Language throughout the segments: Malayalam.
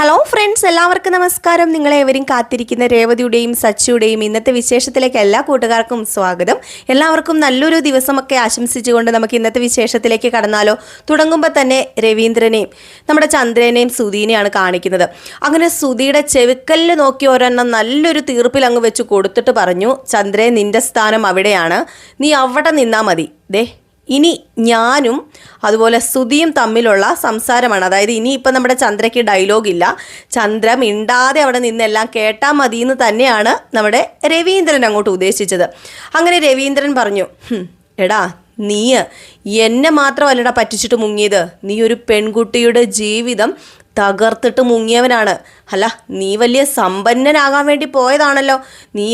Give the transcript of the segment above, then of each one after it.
ഹലോ ഫ്രണ്ട്സ് എല്ലാവർക്കും നമസ്കാരം. നിങ്ങളേവരും കാത്തിരിക്കുന്ന രേവതിയുടെയും സച്ചിയുടെയും ഇന്നത്തെ വിശേഷത്തിലേക്ക് എല്ലാ കൂട്ടുകാർക്കും സ്വാഗതം. എല്ലാവർക്കും നല്ലൊരു ദിവസമൊക്കെ ആശംസിച്ചുകൊണ്ട് നമുക്ക് ഇന്നത്തെ വിശേഷത്തിലേക്ക് കടന്നാലോ. തുടങ്ങുമ്പോൾ തന്നെ രവീന്ദ്രനെയും നമ്മുടെ ചന്ദ്രനെയും സുധീനെയാണ് കാണിക്കുന്നത്. അങ്ങനെ സുധിയുടെ ചെവിക്കല്ല് നോക്കി ഒരെണ്ണം നല്ലൊരു തീർപ്പിൽ അങ്ങ് വെച്ച് കൊടുത്തിട്ട് പറഞ്ഞു ചന്ദ്രൻ നിന്റെ സ്ഥാനം അവിടെയാണ്. നീ അവിടെ നിന്നാൽ മതി. ദേ ഇനി ഞാനും അതുപോലെ സ്തുതിയും തമ്മിലുള്ള സംസാരമാണ്. അതായത് ഇനി നമ്മുടെ ചന്ദ്രയ്ക്ക് ഡയലോഗ് ഇല്ല. ചന്ദ്ര മിണ്ടാതെ അവിടെ നിന്നെല്ലാം കേട്ടാൽ മതി എന്ന് തന്നെയാണ് നമ്മുടെ രവീന്ദ്രൻ അങ്ങോട്ട് ഉദ്ദേശിച്ചത്. അങ്ങനെ രവീന്ദ്രൻ പറഞ്ഞു എടാ നീ എന്നെ മാത്രമല്ലടാ പറ്റിച്ചിട്ട് മുങ്ങിയത്. നീ ഒരു പെൺകുട്ടിയുടെ ജീവിതം തകർത്തിട്ട് മുങ്ങിയവനാണ്. അല്ല നീ വലിയ സമ്പന്നനാകാൻ വേണ്ടി പോയതാണല്ലോ. നീ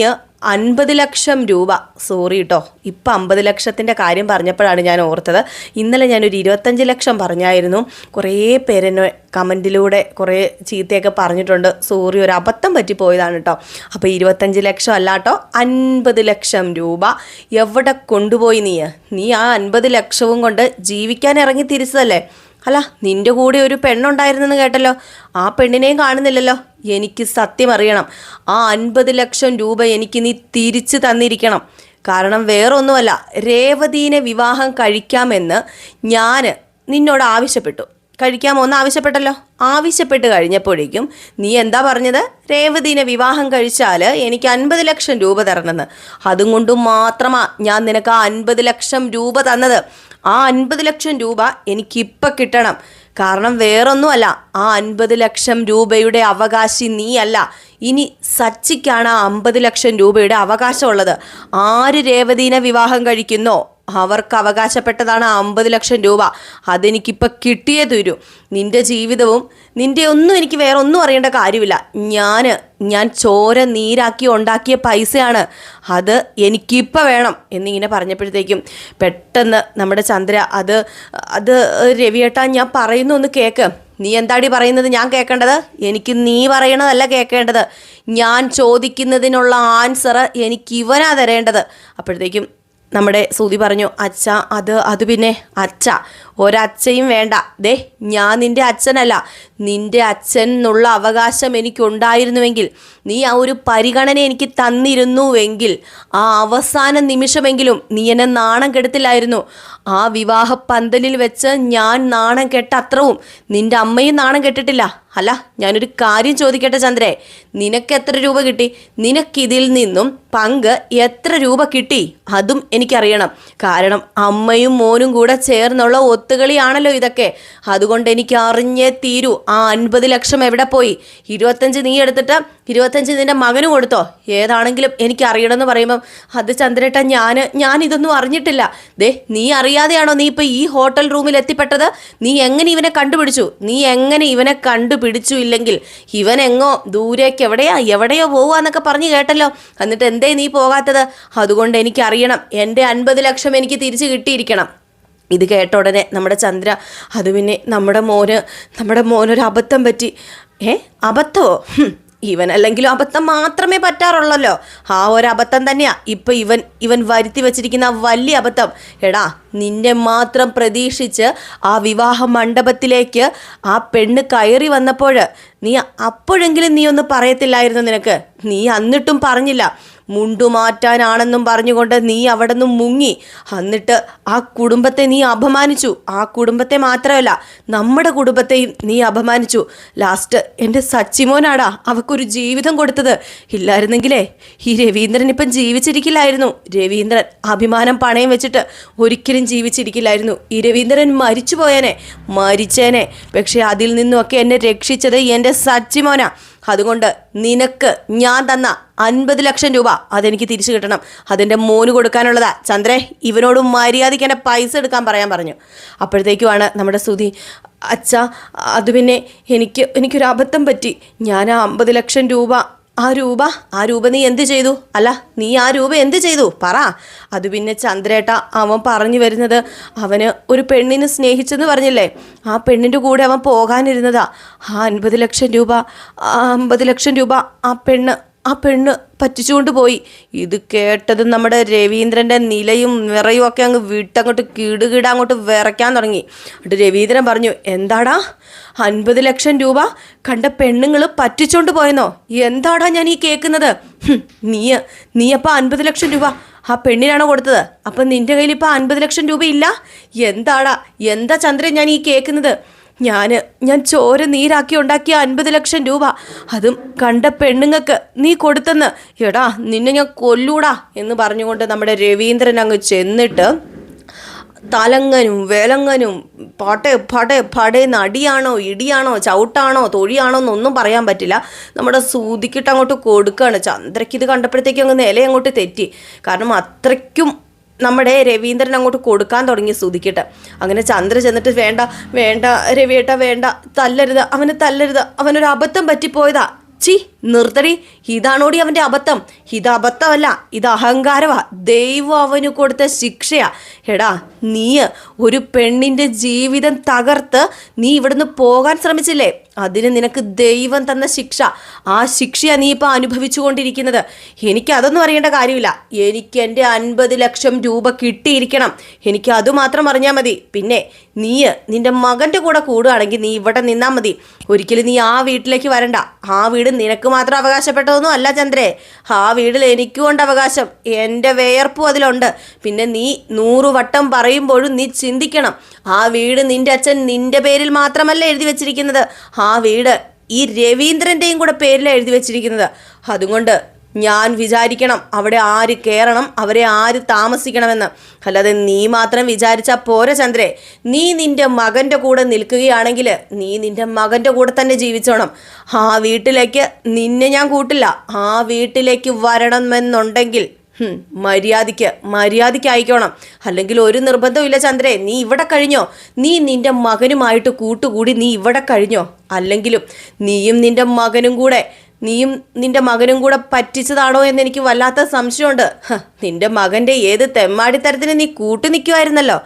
അൻപത് ലക്ഷം രൂപ. സോറി കേട്ടോ ഇപ്പം അമ്പത് ലക്ഷത്തിന്റെ കാര്യം പറഞ്ഞപ്പോഴാണ് ഞാൻ ഓർത്തത്. ഇന്നലെ ഞാനൊരു ഇരുപത്തഞ്ച് ലക്ഷം പറഞ്ഞായിരുന്നു. കുറേ പേരെന്നെ കമന്റിലൂടെ കുറേ ചീത്തയൊക്കെ പറഞ്ഞിട്ടുണ്ട്. സോറി ഒരു അബദ്ധം പറ്റിപ്പോയതാണ് കേട്ടോ അപ്പോൾ ഇരുപത്തഞ്ച് ലക്ഷം അല്ല കേട്ടോ അൻപത് ലക്ഷം രൂപ. എവിടെ കൊണ്ടുപോയി നീ? നീ ആ അൻപത് ലക്ഷവും കൊണ്ട് ജീവിക്കാൻ ഇറങ്ങി തിരിച്ചതല്ലേ? അല്ല നിന്റെ കൂടെ ഒരു പെണ്ണുണ്ടായിരുന്നെന്ന് കേട്ടല്ലോ. ആ പെണ്ണിനെയും കാണുന്നില്ലല്ലോ. എനിക്ക് സത്യം അറിയണം. ആ അൻപത് ലക്ഷം രൂപ എനിക്ക് നീ തിരിച്ചു തന്നിരിക്കണം. കാരണം വേറൊന്നുമല്ല രേവതീനെ വിവാഹം കഴിക്കാമെന്ന് ഞാൻ നിന്നോട് ആവശ്യപ്പെട്ടു. കഴിക്കാമോ എന്ന് ആവശ്യപ്പെട്ടല്ലോ? ആവശ്യപ്പെട്ട് കഴിഞ്ഞപ്പോഴേക്കും നീ എന്താ പറഞ്ഞത്? രേവതീനെ വിവാഹം കഴിച്ചാൽ എനിക്ക് അൻപത് ലക്ഷം രൂപ തരണമെന്ന്. അതും കൊണ്ട് മാത്രമാ ഞാൻ നിനക്ക് ആ അൻപത് ലക്ഷം രൂപ തന്നത്. ആ അൻപത് ലക്ഷം രൂപ എനിക്കിപ്പം കിട്ടണം. കാരണം വേറൊന്നുമല്ല ആ അൻപത് ലക്ഷം രൂപയുടെ അവകാശി നീയല്ല. ഇനി സച്ചിക്കാണ് ആ അമ്പത് ലക്ഷം രൂപയുടെ അവകാശമുള്ളത്. ആര് രേവതീനെ വിവാഹം കഴിക്കുന്നോ? അവർക്ക് അവകാശപ്പെട്ടതാണ് അമ്പത് ലക്ഷം രൂപ. അതെനിക്കിപ്പോൾ കിട്ടിയേ തീരൂ. നിന്റെ ജീവിതവും നിന്റെ ഒന്നും എനിക്ക് വേറെ ഒന്നും അറിയേണ്ട കാര്യമില്ല. ഞാൻ ഞാൻ ചോര നീരാക്കി ഉണ്ടാക്കിയ പൈസയാണ്. അത് എനിക്കിപ്പോൾ വേണം എന്നിങ്ങനെ പറഞ്ഞപ്പോഴത്തേക്കും പെട്ടെന്ന് നമ്മുടെ ചന്ദ്ര അത് അത് രവിയേട്ടാ ഞാൻ പറയുന്നു ഒന്ന് കേക്ക്. നീ എന്താടി പറയുന്നത്? ഞാൻ കേൾക്കേണ്ടത് എനിക്ക് നീ പറയണതല്ല കേൾക്കേണ്ടത് ഞാൻ ചോദിക്കുന്നതിനുള്ള ആൻസർ എനിക്ക് ഇവനാ തരേണ്ടത്. അപ്പോഴത്തേക്കും നമ്മുടെ സൂതി പറഞ്ഞു അച്ഛ അത് അത് പിന്നെ അച്ഛ. ഒരച്ഛയും വേണ്ട. ദേ ഞാൻ നിന്റെ അച്ഛനല്ല. നിന്റെ അച്ഛൻ എന്നുള്ള അവകാശം എനിക്കുണ്ടായിരുന്നുവെങ്കിൽ നീ ആ ഒരു പരിഗണന എനിക്ക് തന്നിരുന്നുവെങ്കിൽ ആ അവസാന നിമിഷമെങ്കിലും നീ എന്നെ നാണം കെടുത്തില്ലായിരുന്നു. ആ വിവാഹ പന്തലിൽ വെച്ച് ഞാൻ നാണം കെട്ട അത്രവും നിന്റെ അമ്മയും നാണം കെട്ടിട്ടില്ല. അല്ല ഞാനൊരു കാര്യം ചോദിക്കട്ടെ ചന്ദ്രേ? നിനക്ക് എത്ര രൂപ കിട്ടി? നിനക്കിതിൽ നിന്നും പങ്ക് എത്ര രൂപ കിട്ടി? അതും എനിക്കറിയണം. കാരണം അമ്മയും മോനും കൂടെ ചേർന്നുള്ള ഒത്തുകളിയാണല്ലോ ഇതൊക്കെ. അതുകൊണ്ട് എനിക്ക് അറിഞ്ഞേ തീരൂ. ആ അൻപത് ലക്ഷം എവിടെ പോയി? ഇരുപത്തഞ്ച് നീ എടുത്തിട്ട് ഇരുപത്തഞ്ച് നിന്റെ മകന് കൊടുത്തോ. ഏതാണെങ്കിലും എനിക്ക് അറിയണമെന്ന് പറയുമ്പം അത് ചന്ദ്രേട്ട ഞാൻ ഞാൻ ഇതൊന്നും അറിഞ്ഞിട്ടില്ല. ദേ നീ അറിയാതെയാണോ നീ ഇപ്പോൾ ഈ ഹോട്ടൽ റൂമിൽ എത്തിപ്പെട്ടത്? നീ എങ്ങനെ ഇവനെ കണ്ടുപിടിച്ചു? നീ എങ്ങനെ ഇവനെ കണ്ടുപിടിച്ചു ഇല്ലെങ്കിൽ? ഇവൻ എങ്ങോ ദൂരേക്ക് എവിടെയാ എവിടെയോ പോവാന്നൊക്കെ പറഞ്ഞു കേട്ടല്ലോ. എന്നിട്ട് എന്തേ നീ പോകാത്തത്? അതുകൊണ്ട് എനിക്കറിയണം. എന്റെ അൻപത് ലക്ഷം എനിക്ക് തിരിച്ചു കിട്ടിയിരിക്കണം. ഇത് കേട്ട ഉടനെ നമ്മുടെ ചന്ദ്ര അത് പിന്നെ നമ്മുടെ മോന് നമ്മുടെ മോനൊരു അബദ്ധം പറ്റി. ഏ? അബദ്ധമോ ഇവനല്ലെങ്കിലും അബദ്ധം മാത്രമേ പറ്റാറുള്ളല്ലോ. ആ ഒരു അബദ്ധം തന്നെയാ. ഇപ്പൊ ഇവൻ ഇവൻ വരുത്തി വെച്ചിരിക്കുന്ന വലിയ അബദ്ധം. എടാ നിന്നെ മാത്രം പ്രതീക്ഷിച്ച് ആ വിവാഹ മണ്ഡപത്തിലേക്ക് ആ പെണ്ണ് കയറി വന്നപ്പോൾ നീ അപ്പോഴെങ്കിലും നീ ഒന്ന് പറയത്തില്ലായിരുന്നു നിനക്ക്. നീ അന്നിട്ടും പറഞ്ഞില്ല. മുണ്ടുമാറ്റാനാണെന്നും പറഞ്ഞുകൊണ്ട് നീ അവിടെ നിന്നും മുങ്ങി. എന്നിട്ട് ആ കുടുംബത്തെ നീ അപമാനിച്ചു. ആ കുടുംബത്തെ മാത്രമല്ല നമ്മുടെ കുടുംബത്തെയും നീ അപമാനിച്ചു. ലാസ്റ്റ് എന്റെ സച്ചിമോനാടാ അവക്കൊരു ജീവിതം കൊടുത്തത്. ഇല്ലായിരുന്നെങ്കിലേ ഈ രവീന്ദ്രൻ ഇപ്പം ജീവിച്ചിരിക്കില്ലായിരുന്നു. രവീന്ദ്രൻ അഭിമാനം പണയം വെച്ചിട്ട് ഒരിക്കലും ജീവിച്ചിരിക്കില്ലായിരുന്നു. ഈ രവീന്ദ്രൻ മരിച്ചു പോയേനെ മരിച്ചേനെ. പക്ഷെ അതിൽ നിന്നൊക്കെ എന്നെ രക്ഷിച്ചത് എന്റെ സച്ചിമോനാ. അതുകൊണ്ട് നിനക്ക് ഞാൻ തന്ന അൻപത് ലക്ഷം രൂപ അതെനിക്ക് തിരിച്ചു കിട്ടണം. അതെന്റെ മോന് കൊടുക്കാനുള്ളതാ. ചന്ദ്രേ ഇവനോട് മര്യാദയ്ക്ക് എന്നെ പൈസ എടുക്കാൻ പറയാൻ പറഞ്ഞു. അപ്പോഴത്തേക്കുമാണ് നമ്മുടെ സുധി അച്ഛ അത് പിന്നെ എനിക്ക് എനിക്കൊരു അബദ്ധം പറ്റി. ഞാൻ ആ അമ്പത് ലക്ഷം രൂപ ആ രൂപ ആ രൂപ നീ എന്ത് ചെയ്തു? അല്ല നീ ആ രൂപ എന്ത് ചെയ്തു? പറ. അത് പിന്നെ ചന്ദ്രേട്ട അവൻ പറഞ്ഞു വരുന്നത് അവന് ഒരു പെണ്ണിനെ സ്നേഹിച്ചെന്ന് പറഞ്ഞില്ലേ? ആ പെണ്ണിന്റെ കൂടെ അവൻ പോകാനിരുന്നതാ. ആ അൻപത് ലക്ഷം രൂപ ആ അമ്പത് ലക്ഷം രൂപ ആ പെണ്ണ് ആ പെണ്ണ് പറ്റിച്ചുകൊണ്ട് പോയി. ഇത് കേട്ടത് നമ്മുടെ രവീന്ദ്രന്റെ നിലയും നിറയും ഒക്കെ അങ്ങ് വിട്ടങ്ങോട്ട് കിടുകിട അങ്ങോട്ട് വിറയ്ക്കാൻ തുടങ്ങി. എന്നിട്ട് രവീന്ദ്രൻ പറഞ്ഞു എന്താടാ? അൻപത് ലക്ഷം രൂപ കണ്ട പെണ്ണുങ്ങൾ പറ്റിച്ചുകൊണ്ട് പോയെന്നോ? എന്താടാ ഞാൻ ഈ കേൾക്കുന്നത്? നീ നീ അപ്പം അൻപത് ലക്ഷം രൂപ. ആ പെണ്ണിനാണോ കൊടുത്തത്? അപ്പം നിന്റെ കയ്യിൽ ഇപ്പം അൻപത് ലക്ഷം രൂപ ഇല്ല? എന്താടാ? എന്താ ചന്ദ്രൻ ഞാൻ ഈ കേൾക്കുന്നത്? ഞാൻ ഞാൻ ചോര നീരാക്കി ഉണ്ടാക്കിയ അൻപത് ലക്ഷം രൂപ. അതും കണ്ട പെണ്ണുങ്ങൾക്ക് നീ കൊടുത്തെന്ന്. എടാ നിന്നെ ഞാൻ കൊല്ലൂടാ എന്ന് പറഞ്ഞുകൊണ്ട് നമ്മുടെ രവീന്ദ്രൻ അങ്ങ് ചെന്നിട്ട് തലങ്ങനും വേലങ്ങനും പടേ പടേ പടേന്ന് അടിയാണോ ഇടിയാണോ ചവിട്ടാണോ തൊഴിയാണോ എന്നൊന്നും പറയാൻ പറ്റില്ല. നമ്മുടെ സൂതിക്കിട്ട് അങ്ങോട്ട് കൊടുക്കുകയാണ് ചന്ദ്രയ്ക്ക് ഇത് കണ്ടപ്പോഴത്തേക്കും അങ്ങ് നില അങ്ങോട്ട് തെറ്റി. കാരണം അത്രയ്ക്കും നമ്മുടെ രവീന്ദ്രൻ അങ്ങോട്ട് കൊടുക്കാൻ തുടങ്ങി സ്തുതിക്കട്ടെ അങ്ങനെ ചന്ദ്ര ചെന്നിട്ട് വേണ്ട വേണ്ട രവിയേട്ട വേണ്ട തല്ലരുത് അവന് തല്ലരുത് അവനൊരു അബദ്ധം പറ്റിപ്പോയതാ. ചി നിർത്തടി. ഇതാണോടി അവന്റെ അബദ്ധം? ഇത് അബദ്ധമല്ല ഇത് അഹങ്കാരമാ ദൈവം അവന് കൊടുത്ത ശിക്ഷയാ. എടാ നീ ഒരു പെണ്ണിന്റെ ജീവിതം തകർത്ത് നീ ഇവിടുന്ന് പോകാൻ ശ്രമിച്ചില്ലേ? അതിന് നിനക്ക് ദൈവം തന്ന ശിക്ഷ. ആ ശിക്ഷയാണ് നീ ഇപ്പോൾ അനുഭവിച്ചുകൊണ്ടിരിക്കുന്നത്. എനിക്ക് അതൊന്നും അറിയേണ്ട കാര്യമില്ല. എനിക്ക് എന്റെ അൻപത് ലക്ഷം രൂപ കിട്ടിയിരിക്കണം. എനിക്ക് അത് മാത്രം അറിഞ്ഞാൽ മതി. പിന്നെ നീ നിന്റെ മകന്റെ കൂടെ കൂടുകയാണെങ്കിൽ നീ ഇവിടെ നിന്നാൽ മതി. ഒരിക്കലും നീ ആ വീട്ടിലേക്ക് വരണ്ട. ആ വീട് നിനക്ക് മാത്രം അവകാശപ്പെട്ടതൊന്നും അല്ല ചന്ദ്രേ. ആ വീടിൽ എനിക്കും ഉണ്ട് അവകാശം. എന്റെ വേർപ്പും അതിലുണ്ട്. പിന്നെ നീ നൂറു വട്ടം പറയുമ്പോഴും നീ ചിന്തിക്കണം. ആ വീട് നിന്റെ അച്ഛൻ നിന്റെ പേരിൽ മാത്രമല്ല എഴുതി വെച്ചിരിക്കുന്നത്. ആ വീട് ഈ രവീന്ദ്രന്റെയും കൂടെ പേരിലാണ് എഴുതി വെച്ചിരിക്കുന്നത്. അതുകൊണ്ട് ഞാൻ വിചാരിക്കണം അവിടെ ആര് കയറണം അവരെ ആര് താമസിക്കണമെന്ന്. അല്ലാതെ നീ മാത്രം വിചാരിച്ചാൽ പോരെ ചന്ദ്രേ. നീ നിന്റെ മകന്റെ കൂടെ നിൽക്കുകയാണെങ്കിൽ നീ നിന്റെ മകന്റെ കൂടെ തന്നെ ജീവിച്ചോണം. ആ വീട്ടിലേക്ക് നിന്നെ ഞാൻ കൂട്ടില്ല. ആ വീട്ടിലേക്ക് വരണമെന്നുണ്ടെങ്കിൽ മര്യാദയ്ക്ക് മര്യാദയ്ക്ക് അയക്കണം അല്ലെങ്കിൽ ഒരു നിർബന്ധമില്ല ചന്ദ്രേ നീ ഇവിടെ കഴിഞ്ഞോ? നീ നിന്റെ മകനുമായിട്ട് കൂട്ടുകൂടി നീ ഇവിടെ കഴിഞ്ഞോ? അല്ലെങ്കിലും നീയും നിന്റെ മകനും കൂടെ നീയും നിന്റെ മകനും കൂടെ പറ്റിച്ചതാണോ എന്ന് എനിക്ക് വല്ലാത്ത സംശയമുണ്ട്. നിന്റെ മകന്റെ ഏത് തെമ്മാടിത്തരത്തിന് നീ കൂട്ടു നിൽക്കുമായിരുന്നല്ലോ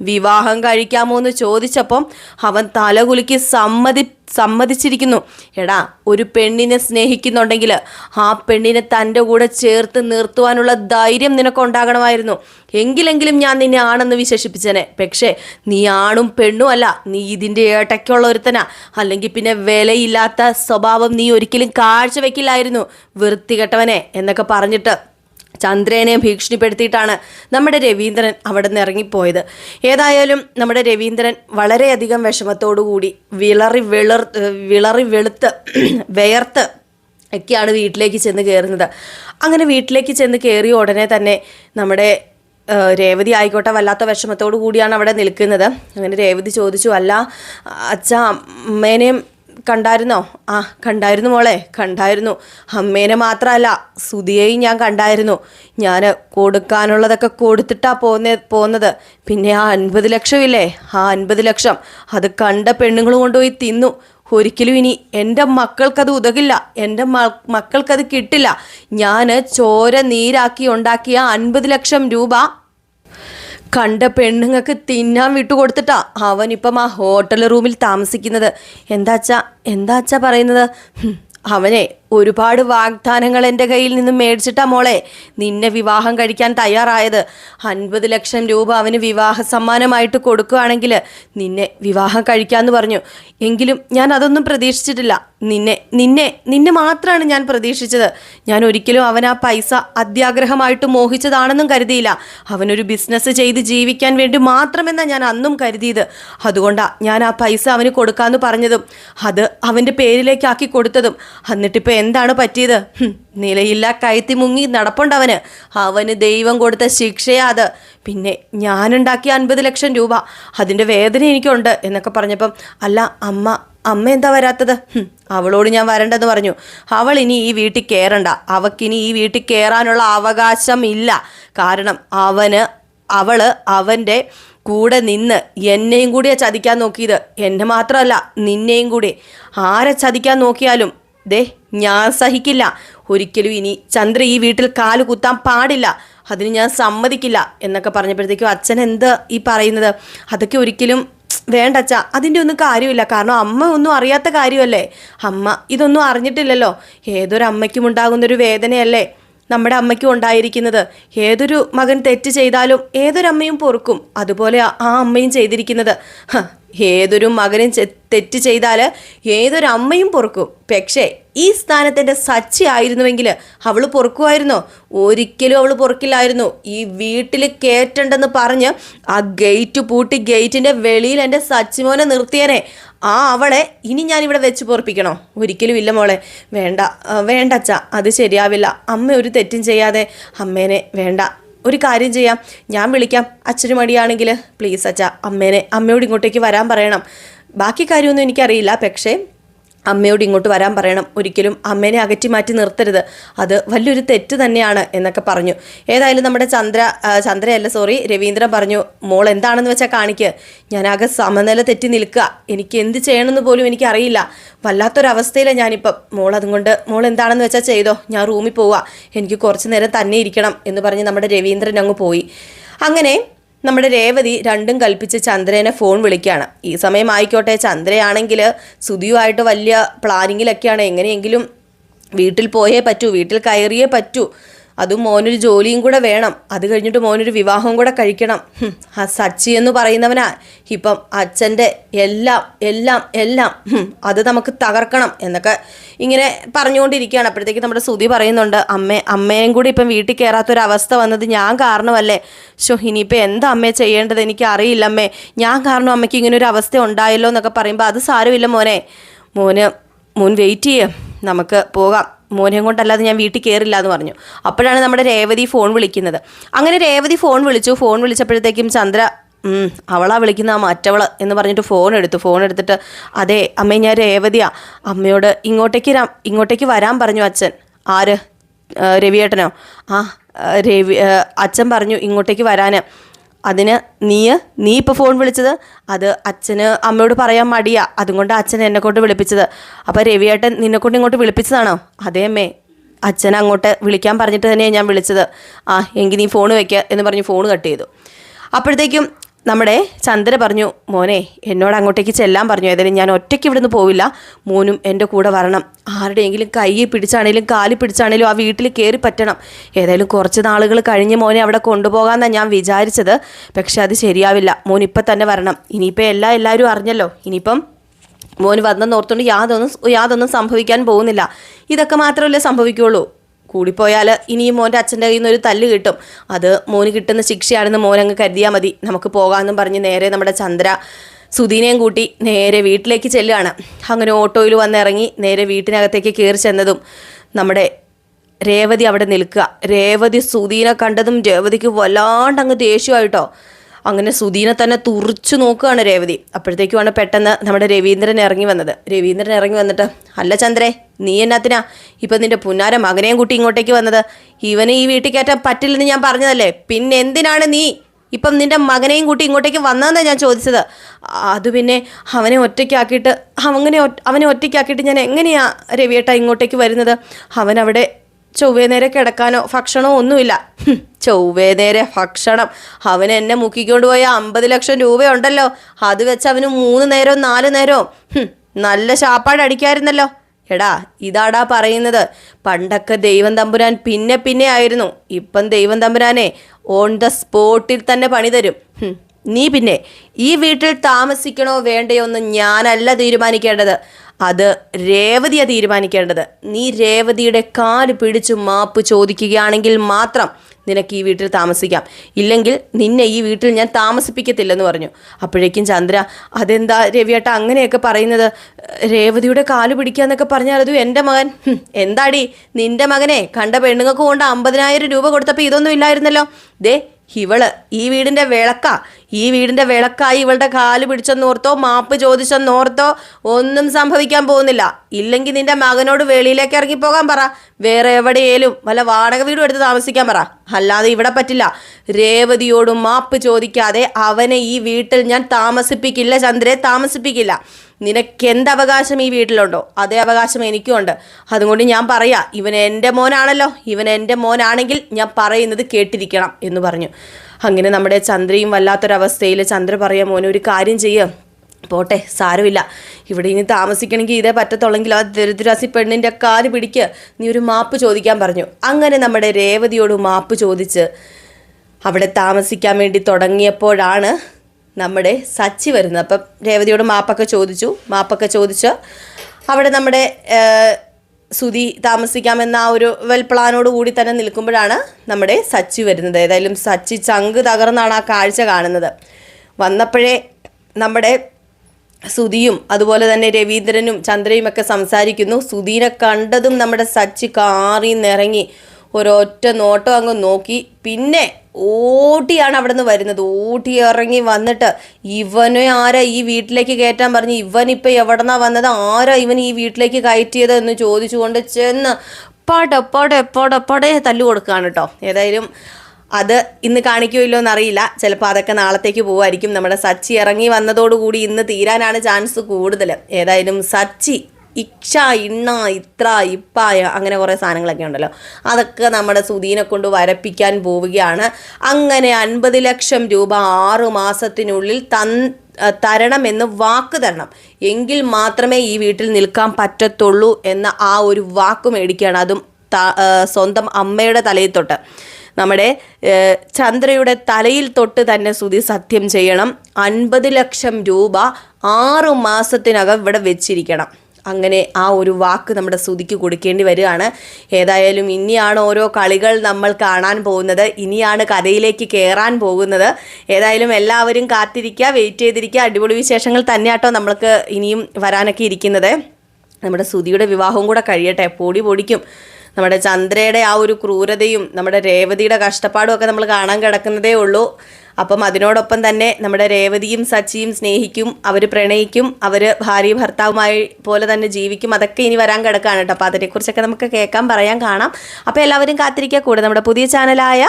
വിവാഹം കഴിക്കാമോ എന്ന് ചോദിച്ചപ്പം അവൻ തലകുലുക്കി സമ്മതി സമ്മതിച്ചിരിക്കുന്നു. എടാ ഒരു പെണ്ണിനെ സ്നേഹിക്കുന്നുണ്ടെങ്കിൽ ആ പെണ്ണിനെ തന്റെ കൂടെ ചേർത്ത് നിർത്തുവാനുള്ള ധൈര്യം നിനക്കുണ്ടാകണമായിരുന്നു. എങ്കിലെങ്കിലും ഞാൻ നിന്നെ ആണെന്ന് വിശേഷിപ്പിച്ചനെ. പക്ഷേ നീ ആണും പെണ്ണും അല്ല. നീ ഇതിന്റെ ഏട്ടയ്ക്കുള്ള ഒരുത്തനാ. അല്ലെങ്കിൽ പിന്നെ വിലയില്ലാത്ത സ്വഭാവം നീ ഒരിക്കലും കാഴ്ചവെക്കില്ലായിരുന്നു. വൃത്തികെട്ടവനെ എന്നൊക്കെ പറഞ്ഞിട്ട് ചന്ദ്രനെ ഭീഷണിപ്പെടുത്തിയിട്ടാണ് നമ്മുടെ രവീന്ദ്രൻ അവിടെ നിന്ന് ഇറങ്ങിപ്പോയത്. ഏതായാലും നമ്മുടെ രവീന്ദ്രൻ വളരെയധികം വിഷമത്തോടു കൂടി വിളറി വിളർ വിളറി വെളുത്ത് വേർത്ത് ഒക്കെയാണ് വീട്ടിലേക്ക് ചെന്ന് കയറുന്നത്. അങ്ങനെ വീട്ടിലേക്ക് ചെന്ന് കയറിയ ഉടനെ തന്നെ നമ്മുടെ രേവതി ആയിക്കോട്ടെ വല്ലാത്ത വിഷമത്തോടു കൂടിയാണ് അവിടെ നിൽക്കുന്നത്. അങ്ങനെ രേവതി ചോദിച്ചു അല്ല അച്ഛ അമ്മേനെയും കണ്ടായിരുന്നോ? ആ കണ്ടായിരുന്നു മോളെ കണ്ടായിരുന്നു. അമ്മേനെ മാത്രമല്ല സുതിയെയും ഞാൻ കണ്ടായിരുന്നു. ഞാൻ കൊടുക്കാനുള്ളതൊക്കെ കൊടുത്തിട്ടാ പോന്നെ പോകുന്നത് പിന്നെ ആ അൻപത് ലക്ഷമില്ലേ? ആ അൻപത് ലക്ഷം അത് കണ്ട പെണ്ണുങ്ങൾ കൊണ്ടുപോയി തിന്നു. ഒരിക്കലും ഇനി എന്റെ മക്കൾക്കത് ഉതകില്ല. എന്റെ മക്കൾക്കത് കിട്ടില്ല. ഞാൻ ചോര നീരാക്കി ഉണ്ടാക്കിയ അൻപത് ലക്ഷം രൂപ കണ്ട പെണ്ണുങ്ങൾക്ക് തിന്നാൻ വിട്ടുകൊടുത്തിട്ടാ അവൻ ഇപ്പം ആ ഹോട്ടൽ റൂമിൽ താമസിക്കുന്നത്. എന്താച്ചാ എന്താച്ചാ പറയുന്നത്? അവനെ ഒരുപാട് വാഗ്ദാനങ്ങൾ എന്റെ കയ്യിൽ നിന്ന് മേടിച്ചിട്ടാ മോളെ. നിന്നെ വിവാഹം കഴിക്കാൻ തയ്യാറായത്. അൻപത് ലക്ഷം രൂപ അവന് വിവാഹ സമ്മാനമായിട്ട് കൊടുക്കുകയാണെങ്കിൽ നിന്നെ വിവാഹം കഴിക്കാമെന്ന് പറഞ്ഞു. എങ്കിലും ഞാൻ അതൊന്നും പ്രതീക്ഷിച്ചിട്ടില്ല. നിന്നെ നിന്നെ നിന്നെ മാത്രമാണ് ഞാൻ പ്രതീക്ഷിച്ചത്. ഞാൻ ഒരിക്കലും അവൻ ആ പൈസ അത്യാഗ്രഹമായിട്ട് മോഹിച്ചതാണെന്നും കരുതിയില്ല. അവനൊരു ബിസിനസ് ചെയ്ത് ജീവിക്കാൻ വേണ്ടി മാത്രമെന്നാണ് ഞാൻ അന്നും കരുതിയത്. അതുകൊണ്ടാണ് ഞാൻ ആ പൈസ അവന് കൊടുക്കാമെന്ന് പറഞ്ഞതും അത് അവന്റെ പേരിലേക്കാക്കി കൊടുത്തതും. എന്നിട്ടിപ്പോൾ എന്താണ് പറ്റിയത്? നിലയില്ല കയത്തി മുങ്ങി നടപ്പുണ്ടവന്. അവന് ദൈവം കൊടുത്ത ശിക്ഷയാ അത്. പിന്നെ ഞാനുണ്ടാക്കിയ അൻപത് ലക്ഷം രൂപ. അതിന്റെ വേദന എനിക്കുണ്ട് എന്നൊക്കെ പറഞ്ഞപ്പം അല്ല അമ്മ അമ്മ എന്താ വരാത്തത്? അവളോട് ഞാൻ വരണ്ടെന്ന് പറഞ്ഞു. അവൾ ഇനി ഈ വീട്ടിൽ കയറണ്ട അവക്കിനി ഈ വീട്ടിൽ കയറാനുള്ള അവകാശം ഇല്ല. കാരണം അവന് അവൾ അവന്റെ കൂടെ നിന്ന് എന്നെയും കൂടിയാണ് ചതിക്കാൻ നോക്കിയത്. എന്നെ മാത്രമല്ല നിന്നെയും കൂടി. ആരെ ചതിക്കാൻ നോക്കിയാലും ദേ ഞാൻ സഹിക്കില്ല. ഒരിക്കലും ഇനി ചന്ദ്ര ഈ വീട്ടിൽ കാൽ കുത്താൻ പാടില്ല. അതിന് ഞാൻ സമ്മതിക്കില്ല എന്നൊക്കെ പറഞ്ഞപ്പോഴത്തേക്കും അച്ഛൻ എന്ത് ഈ പറയുന്നത്? അതൊക്കെ ഒരിക്കലും വേണ്ട അച്ഛ അതിന്റെ ഒന്നും കാര്യമില്ല. കാരണം അമ്മ ഒന്നും അറിയാത്ത കാര്യമല്ലേ? അമ്മ ഇതൊന്നും അറിഞ്ഞിട്ടില്ലല്ലോ. ഏതൊരു അമ്മയ്ക്കും ഉണ്ടാകുന്നൊരു വേദനയല്ലേ നമ്മുടെ അമ്മയ്ക്കും ഉണ്ടായിരിക്കുന്നത്? ഏതൊരു മകൻ തെറ്റ് ചെയ്താലും ഏതൊരമ്മയും പൊറുക്കും. അതുപോലെ ആ- അമ്മയും ചെയ്തിരിക്കുന്നത്. ഏതൊരു മകനും തെറ്റ് ചെയ്താൽ ഏതൊരു അമ്മയും പൊറുക്കും. പക്ഷേ ഈ സ്ഥാനത്തിന്റെ സച്ചി ആയിരുന്നുവെങ്കിൽ അവൾ പൊറുക്കുമായിരുന്നോ? ഒരിക്കലും അവൾ പൊറുക്കില്ലായിരുന്നു. ഈ വീട്ടിൽ കയറ്റണ്ടെന്ന് പറഞ്ഞ് ആ ഗേറ്റ് പൂട്ടി ഗേറ്റിന്റെ വെളിയിൽ എന്റെ സച്ചിമോനെ നിർത്തിയനെ. ആ അവളെ ഇനി ഞാൻ ഇവിടെ വെച്ച് പൊറപ്പിക്കണോ? ഒരിക്കലും ഇല്ല മോളെ. വേണ്ട വേണ്ട അച്ഛ അത് ശരിയാവില്ല. അമ്മ ഒരു തെറ്റും ചെയ്യാതെ അമ്മേനെ വേണ്ട. ഒരു കാര്യം ചെയ്യാം. ഞാൻ വിളിക്കാം. അച്ഛന് മടിയാണെങ്കിൽ പ്ലീസ് അച്ഛ അമ്മേനെ അമ്മയോട് ഇങ്ങോട്ടേക്ക് വരാൻ പറയണം. ബാക്കി കാര്യമൊന്നും എനിക്കറിയില്ല. പക്ഷേ അമ്മയോട് ഇങ്ങോട്ട് വരാൻ പറയണം. ഒരിക്കലും അമ്മേനെ അകറ്റി മാറ്റി നിർത്തരുത്. അത് വലിയൊരു തെറ്റ് തന്നെയാണ് എന്നൊക്കെ പറഞ്ഞു. ഏതായാലും നമ്മുടെ ചന്ദ്ര ചന്ദ്രയല്ല സോറി രവീന്ദ്രൻ പറഞ്ഞു മോൾ എന്താണെന്ന് വെച്ചാൽ കാണിക്ക്. ഞാനാകെ സമനില തെറ്റി നിൽക്കുക. എനിക്ക് എന്ത് ചെയ്യണമെന്ന് പോലും എനിക്കറിയില്ല. വല്ലാത്തൊരവസ്ഥയിലാണ് ഞാനിപ്പം. മോൾ അതുകൊണ്ട് മോൾ എന്താണെന്ന് വെച്ചാൽ ചെയ്തോ. ഞാൻ റൂമിൽ പോവുക എനിക്ക് കുറച്ച് നേരം തന്നെ ഇരിക്കണം എന്ന് പറഞ്ഞ് നമ്മുടെ രവീന്ദ്രൻ അങ്ങ് പോയി. അങ്ങനെ നമ്മുടെ രേവതി രണ്ടും കൽപ്പിച്ച് ചന്ദ്രനെ ഫോൺ വിളിക്കുകയാണ് ഈ സമയം ആയിക്കോട്ടെ ചന്ദ്രയാണെങ്കിൽ സുധിയുമായിട്ട് വലിയ പ്ലാനിങ്ങിലൊക്കെയാണ് എങ്ങനെയെങ്കിലും വീട്ടിൽ പോയേ പറ്റൂ വീട്ടിൽ കയറിയേ പറ്റൂ. അതും മോനൊരു ജോലിയും കൂടെ വേണം. അത് കഴിഞ്ഞിട്ട് മോനൊരു വിവാഹവും കൂടെ കഴിക്കണം. ആ സച്ചി എന്ന് പറയുന്നവനാ. ഇപ്പം അച്ഛന്റെ എല്ലാം എല്ലാം എല്ലാം അത് നമുക്ക് തകർക്കണം എന്നൊക്കെ ഇങ്ങനെ പറഞ്ഞുകൊണ്ടിരിക്കുകയാണ്. അപ്പോഴത്തേക്ക് നമ്മുടെ സുതി പറയുന്നുണ്ട് അമ്മ അമ്മയും കൂടി ഇപ്പം വീട്ടിൽ കയറാത്തൊരവസ്ഥ വന്നത് ഞാൻ കാരണമല്ലേ? ഷോ ഇനിയിപ്പോൾ എന്താ അമ്മയെ ചെയ്യേണ്ടത്? എനിക്ക് അറിയില്ല അമ്മേ. ഞാൻ കാരണം അമ്മയ്ക്ക് ഇങ്ങനെ ഒരു അവസ്ഥ ഉണ്ടായല്ലോ എന്നൊക്കെ പറയുമ്പോൾ അത് സാരമില്ല മോനെ. മോന് മോൻ വെയിറ്റ് ചെയ്യ്. നമുക്ക് പോകാം. മോനെയും കൊണ്ടല്ലാതെ ഞാൻ വീട്ടിൽ കയറില്ല എന്ന് പറഞ്ഞു. അപ്പോഴാണ് നമ്മുടെ രേവതി ഫോൺ വിളിക്കുന്നത്. അങ്ങനെ രേവതി ഫോൺ വിളിച്ചു. ഫോൺ വിളിച്ചപ്പോഴത്തേക്കും ചന്ദ്ര അവളാ വിളിക്കുന്ന ആ മറ്റവൾ എന്ന് പറഞ്ഞിട്ട് ഫോൺ എടുത്തു. ഫോൺ എടുത്തിട്ട് അതെ അമ്മേ ഞാൻ രേവതിയാ. അമ്മയോട് ഇങ്ങോട്ടേക്ക് ഇങ്ങോട്ടേക്ക് വരാൻ പറഞ്ഞു അച്ഛൻ. ആര്? രവിയേട്ടനോ ആ രവി അച്ഛൻ പറഞ്ഞു ഇങ്ങോട്ടേക്ക് വരാന്. അതിന് നീ നീ ഇപ്പോൾ ഫോൺ വിളിച്ചത്? അത് അച്ഛന് അമ്മയോട് പറയാൻ മടിയാ. അതുകൊണ്ട് അച്ഛൻ എന്നെ കൊണ്ട് വിളിപ്പിച്ചത്. അപ്പോൾ രവിയേട്ടൻ നിന്നെ കൊണ്ട് ഇങ്ങോട്ട് വിളിപ്പിച്ചതാണോ? അതേ അമ്മേ. അച്ഛൻ അങ്ങോട്ട് വിളിക്കാൻ പറഞ്ഞിട്ട് തന്നെയാണ് ഞാൻ വിളിച്ചത്. ആ എങ്കിൽ നീ ഫോൺ വെക്കുക എന്ന് പറഞ്ഞ് ഫോൺ കട്ട് ചെയ്തു. അപ്പോഴത്തേക്കും നമ്മുടെ ചന്ദ്ര പറഞ്ഞു മോനെ എന്നോട് അങ്ങോട്ടേക്ക് ചെല്ലാൻ പറഞ്ഞു. ഏതായാലും ഞാൻ ഒറ്റയ്ക്ക് ഇവിടുന്ന് പോവില്ല. മോനും എന്റെ കൂടെ വരണം. ആരുടെയെങ്കിലും കൈ പിടിച്ചാണേലും കാൽ പിടിച്ചാണേലും ആ വീട്ടിൽ കയറി പറ്റണം. ഏതായാലും കുറച്ച് നാളുകൾ കഴിഞ്ഞ് മോനെ അവിടെ കൊണ്ടുപോകാമെന്നാണ് ഞാൻ വിചാരിച്ചത്. പക്ഷെ അത് ശരിയാവില്ല. മോൻ ഇപ്പം തന്നെ വരണം. ഇനിയിപ്പോൾ എല്ലാ എല്ലാവരും അറിഞ്ഞല്ലോ. ഇനിയിപ്പം മോന് വന്നെന്ന് ഓർത്തുകൊണ്ട് യാതൊന്നും യാതൊന്നും സംഭവിക്കാൻ പോകുന്നില്ല. ഇതൊക്കെ മാത്രമല്ലേ സംഭവിക്കുകയുള്ളൂ കൂടിപ്പോയാൽ ഇനിയും മോന്റെ അച്ഛന്റെ കയ്യിൽ നിന്ന് ഒരു തല്ല് കിട്ടും. അത് മോന് കിട്ടുന്ന ശിക്ഷയാണെന്ന് മോനങ്ങ് കരുതിയാൽ മതി. നമുക്ക് പോകാമെന്നും പറഞ്ഞ് നേരെ നമ്മുടെ ചന്ദ്ര സുധീനയും കൂട്ടി നേരെ വീട്ടിലേക്ക് ചെല്ലുകയാണ്. അങ്ങനെ ഓട്ടോയിൽ വന്നിറങ്ങി നേരെ വീട്ടിനകത്തേക്ക് കയറി ചെന്നതും നമ്മുടെ രേവതി അവിടെ നിൽക്കുക. രേവതി സുധീനെ കണ്ടതും രേവതിക്ക് വല്ലാണ്ട് അങ്ങ് ദേഷ്യമായിട്ടോ. അങ്ങനെ സുധീനെ തന്നെ തുറിച്ചു നോക്കുകയാണ് രേവതി. അപ്പോഴത്തേക്കുമാണ് പെട്ടെന്ന് നമ്മുടെ രവീന്ദ്രൻ ഇറങ്ങി വന്നത്. രവീന്ദ്രൻ ഇറങ്ങി വന്നിട്ട് അല്ല ചന്ദ്രേ നീ എന്നാത്തിനാ? ഇപ്പം നിന്റെ പുന്നാര മകനെയും കൂട്ടി ഇങ്ങോട്ടേക്ക് വന്നത്. ഇവന് ഈ വീട്ടിൽ കയറ്റാൻ പറ്റില്ലെന്ന് ഞാൻ പറഞ്ഞതല്ലേ? പിന്നെ എന്തിനാണ് നീ ഇപ്പം നിന്റെ മകനെയും കൂട്ടി ഇങ്ങോട്ടേക്ക് വന്നതെന്നാണ് ഞാൻ ചോദിച്ചത്? അത് പിന്നെ അവനെ ഒറ്റയ്ക്കാക്കിയിട്ട് ഒറ്റ- അവനെ ഒറ്റയ്ക്കാക്കിയിട്ട് ഞാൻ എങ്ങനെയാ രവിയേട്ട ഇങ്ങോട്ടേക്ക് വരുന്നത്? അവനവിടെ ചൊവ്വേ നേരെ കിടക്കാനോ ഭക്ഷണമോ ഒന്നുമില്ല. ചൊവ്വേ നേരെ ഭക്ഷണം. അവൻ എന്നെ മുക്കിക്കൊണ്ട് പോയ അമ്പത് ലക്ഷം രൂപയുണ്ടല്ലോ. അത് വെച്ച് അവന് മൂന്ന് നേരവും നാല് നേരവും നല്ല ശാപ്പാട് അടിക്കായിരുന്നല്ലോ. എടാ ഇതാടാ പറയുന്നത്. പണ്ടൊക്കെ ദൈവം തമ്പുരാൻ പിന്നെ പിന്നെ ആയിരുന്നു. ഇപ്പം ദൈവം തമ്പുരാനെ ഓൺ ദ സ്പോട്ടിൽ തന്നെ പണി തരും. നീ പിന്നെ ഈ വീട്ടിൽ താമസിക്കണോ വേണ്ടയോ എന്ന് ഞാനല്ല തീരുമാനിക്കേണ്ടത്. അത് രേവതിയാ തീരുമാനിക്കേണ്ടത്. നീ രേവതിയുടെ കാൽ പിടിച്ചു മാപ്പ് ചോദിക്കുകയാണെങ്കിൽ മാത്രം നിനക്ക് ഈ വീട്ടിൽ താമസിക്കാം. ഇല്ലെങ്കിൽ നിന്നെ ഈ വീട്ടിൽ ഞാൻ താമസിപ്പിക്കത്തില്ലെന്ന് പറഞ്ഞു. അപ്പോഴേക്കും ചന്ദ്ര അതെന്താ രവിയേട്ട അങ്ങനെയൊക്കെ പറയുന്നത്? രേവതിയുടെ കാൽ പിടിക്കാന്നൊക്കെ പറഞ്ഞാൽ അതും എന്റെ മകൻ. എന്താടി നിന്റെ മകനെ? കണ്ട പെണ്ണുങ്ങൾക്ക് കൊണ്ട് അമ്പതിനായിരം രൂപ കൊടുത്തപ്പോൾ ഇതൊന്നും ഇല്ലായിരുന്നല്ലോ. ദേ ഇവൾ ഈ വീടിന്റെ വിളക്ക. ഈ വീടിന്റെ വിളക്കായി ഇവളുടെ കാൽ പിടിച്ചെന്നോർത്തോ മാപ്പ് ചോദിച്ചെന്നോർത്തോ ഒന്നും സംഭവിക്കാൻ പോകുന്നില്ല. ഇല്ലെങ്കിൽ നിന്റെ മകനോട് വെളിയിലേക്ക് ഇറങ്ങിപ്പോകാൻ പറ. വേറെ എവിടെയേലും വല്ല വാടക വീടും എടുത്ത് താമസിക്കാൻ പറ. അല്ലാതെ ഇവിടെ പറ്റില്ല. രേവതിയോടും മാപ്പ് ചോദിക്കാതെ അവനെ ഈ വീട്ടിൽ ഞാൻ താമസിപ്പിക്കില്ല ചന്ദ്രയെ താമസിപ്പിക്കില്ല. നിനക്ക് എന്ത് അവകാശം ഈ വീട്ടിലുണ്ടോ? അതേ അവകാശം എനിക്കും ഉണ്ട് അതുകൊണ്ട് ഞാൻ പറയാ ഇവൻ എന്റെ മോനാണല്ലോ. ഇവൻ എന്റെ മോനാണെങ്കിൽ ഞാൻ പറയുന്നത് കേട്ടിരിക്കണം എന്ന് പറഞ്ഞു. അങ്ങനെ നമ്മുടെ ചന്ദ്രയും വല്ലാത്തൊരവസ്ഥയിൽ ചന്ദ്ര പറയാം മോനെ ഒരു കാര്യം ചെയ്യുക പോട്ടെ സാരമില്ല. ഇവിടെ ഇനി താമസിക്കണമെങ്കിൽ ഇതേ പറ്റത്തുള്ളെങ്കിൽ ആ ദരിദ്രാസി പെണ്ണിന്റെ കാൽ പിടിക്കുക നീ ഒരു മാപ്പ് ചോദിക്കാൻ പറഞ്ഞു. അങ്ങനെ നമ്മുടെ രേവതിയോട് മാപ്പ് ചോദിച്ച് അവിടെ താമസിക്കാൻ വേണ്ടി തുടങ്ങിയപ്പോഴാണ് നമ്മുടെ സച്ചി വരുന്നത്. അപ്പം രേവതിയോട് മാപ്പൊക്കെ ചോദിച്ചു. മാപ്പൊക്കെ ചോദിച്ച് അവിടെ നമ്മുടെ സുധി താമസിക്കാമെന്ന ആ ഒരു വെൽ പ്ലാനോട് കൂടി തന്നെ നിൽക്കുമ്പോഴാണ് നമ്മുടെ സച്ചി വരുന്നത്. ഏതായാലും സച്ചി ചങ്ക് തകർന്നാണ് ആ കാഴ്ച കാണുന്നത്. വന്നപ്പോഴേ നമ്മുടെ സുതിയും അതുപോലെ തന്നെ രവീന്ദ്രനും ചന്ദ്രയും ഒക്കെ സംസാരിക്കുന്നു. സുധീനെ കണ്ടതും നമ്മുടെ സച്ചി കാറി നിറങ്ങി. ഒരൊറ്റ നോട്ടം അങ്ങ് നോക്കി. പിന്നെ ഓട്ടിയാണ് അവിടെ നിന്ന് വരുന്നത്. ഓട്ടി ഇറങ്ങി വന്നിട്ട് ഇവനെ ആരാ ഈ വീട്ടിലേക്ക് കയറ്റാൻ പറഞ്ഞ് ഇവൻ എവിടെന്നാ വന്നത്? ആരാ ഇവൻ ഈ വീട്ടിലേക്ക് കയറ്റിയത് എന്ന് ചോദിച്ചുകൊണ്ട് ചെന്ന് പട പട പട പടയെ തല്ലു കൊടുക്കുകയാണ് കേട്ടോ. ഏതായാലും അത് ഇന്ന് കാണിക്കുമല്ലോ എന്നറിയില്ല. ചിലപ്പോൾ അതൊക്കെ നാളത്തേക്ക് പോകുമായിരിക്കും നമ്മുടെ സച്ചി ഇറങ്ങി വന്നതോടുകൂടി ഇന്ന് തീരാനാണ് ചാൻസ് കൂടുതൽ ഏതായാലും സച്ചി ഇക്ഷ ഇണ്ണ ഇത്ര ഇപ്പായ അങ്ങനെ കുറേ സാധനങ്ങളൊക്കെ ഉണ്ടല്ലോ. അതൊക്കെ നമ്മുടെ സുധീനെ കൊണ്ട് വരപ്പിക്കാൻ പോവുകയാണ്. അങ്ങനെ അൻപത് ലക്ഷം രൂപ ആറു മാസത്തിനുള്ളിൽ തൻ എന്ന് വാക്ക് തരണം. എങ്കിൽ മാത്രമേ ഈ വീട്ടിൽ നിൽക്കാൻ പറ്റത്തുള്ളൂ എന്ന ആ ഒരു വാക്ക് മേടിക്കുകയാണ് അതും സ്വന്തം അമ്മയുടെ തലയിൽ തൊട്ട്. നമ്മുടെ ചന്ദ്രയുടെ തലയിൽ തൊട്ട് തന്നെ സുധി സത്യം ചെയ്യണം. അൻപത് ലക്ഷം രൂപ ആറു മാസത്തിനകം ഇവിടെ വെച്ചിരിക്കണം. അങ്ങനെ ആ ഒരു വാക്ക് നമ്മുടെ ശ്രുതിക്ക് കൊടുക്കേണ്ടി വരികയാണ്. ഏതായാലും ഇനിയാണ് ഓരോ കളികൾ നമ്മൾ കാണാൻ പോകുന്നത്. ഇനിയാണ് കഥയിലേക്ക് കയറാൻ പോകുന്നത്. ഏതായാലും എല്ലാവരും കാത്തിരിക്കുക വെയിറ്റ് ചെയ്തിരിക്കുക. അടിപൊളി വിശേഷങ്ങൾ തന്നെയാട്ടോ നമ്മൾക്ക് ഇനിയും വരാനൊക്കെ ഇരിക്കുന്നത്. നമ്മുടെ ശ്രുതിയുടെ വിവാഹവും കൂടെ കഴിയട്ടെ. പൊടി പൊടിക്കും. നമ്മുടെ ചന്ദ്രയുടെ ആ ഒരു ക്രൂരതയും നമ്മുടെ രേവതിയുടെ കഷ്ടപ്പാടും ഒക്കെ നമ്മൾ കാണാൻ കിടക്കുന്നതേ ഉള്ളൂ. അപ്പം അതിനോടൊപ്പം തന്നെ നമ്മുടെ രേവതിയും സച്ചിയും സ്നേഹിക്കും അവർ പ്രണയിക്കും അവർ ഭാര്യ ഭർത്താവുമായി പോലെ തന്നെ ജീവിക്കും. അതൊക്കെ ഇനി വരാൻ കിടക്കാണ് കേട്ടോ. അപ്പോൾ അതിനെക്കുറിച്ചൊക്കെ നമുക്ക് കേൾക്കാൻ പറയാൻ കാണാം. അപ്പോൾ എല്ലാവരും കാത്തിരിക്കുക കൂടെ. നമ്മുടെ പുതിയ ചാനലായ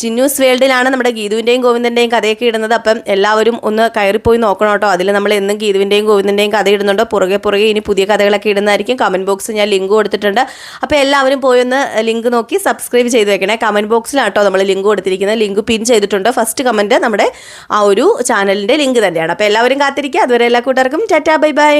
ചിന്നൂസ് വേൾഡിലാണ് നമ്മുടെ ഗീതുവിന്റെയും ഗോവിന്ദന്റെയും കഥയൊക്കെ ഇടുന്നത്. അപ്പം എല്ലാവരും ഒന്ന് കയറിപ്പോയി നോക്കണം കേട്ടോ. അതിൽ നമ്മൾ എന്നും ഗീതുവിന്റെയും ഗോവിന്ദന്റെയും കഥ ഇടുന്നുണ്ട്. പുറകെ പുറകെ ഇനി പുതിയ കഥകളൊക്കെ ഇടുന്നതായിരിക്കും. കമന്റ് ബോക്സ് ഞാൻ ലിങ്ക് കൊടുത്തിട്ടുണ്ട്. അപ്പോൾ എല്ലാവരും പോയി ഒന്ന് ലിങ്ക് നോക്കി സബ്സ്ക്രൈബ് ചെയ്ത് വെക്കണേ. കമന്റ് ബോക്സിലാണ് കേട്ടോ നമ്മൾ ലിങ്ക് കൊടുത്തിരിക്കുന്നത്. ലിങ്ക് പിൻ ചെയ്തിട്ടുണ്ട്. ഫസ്റ്റ് കമന്റ് നമ്മുടെ ആ ഒരു ചാനലിന്റെ ലിങ്ക് തന്നെയാണ്. അപ്പോൾ എല്ലാവരും കാത്തിരിക്കുക. അതുവരെ എല്ലാ കൂട്ടുകാർക്കും ടാറ്റാ ബൈ ബൈ.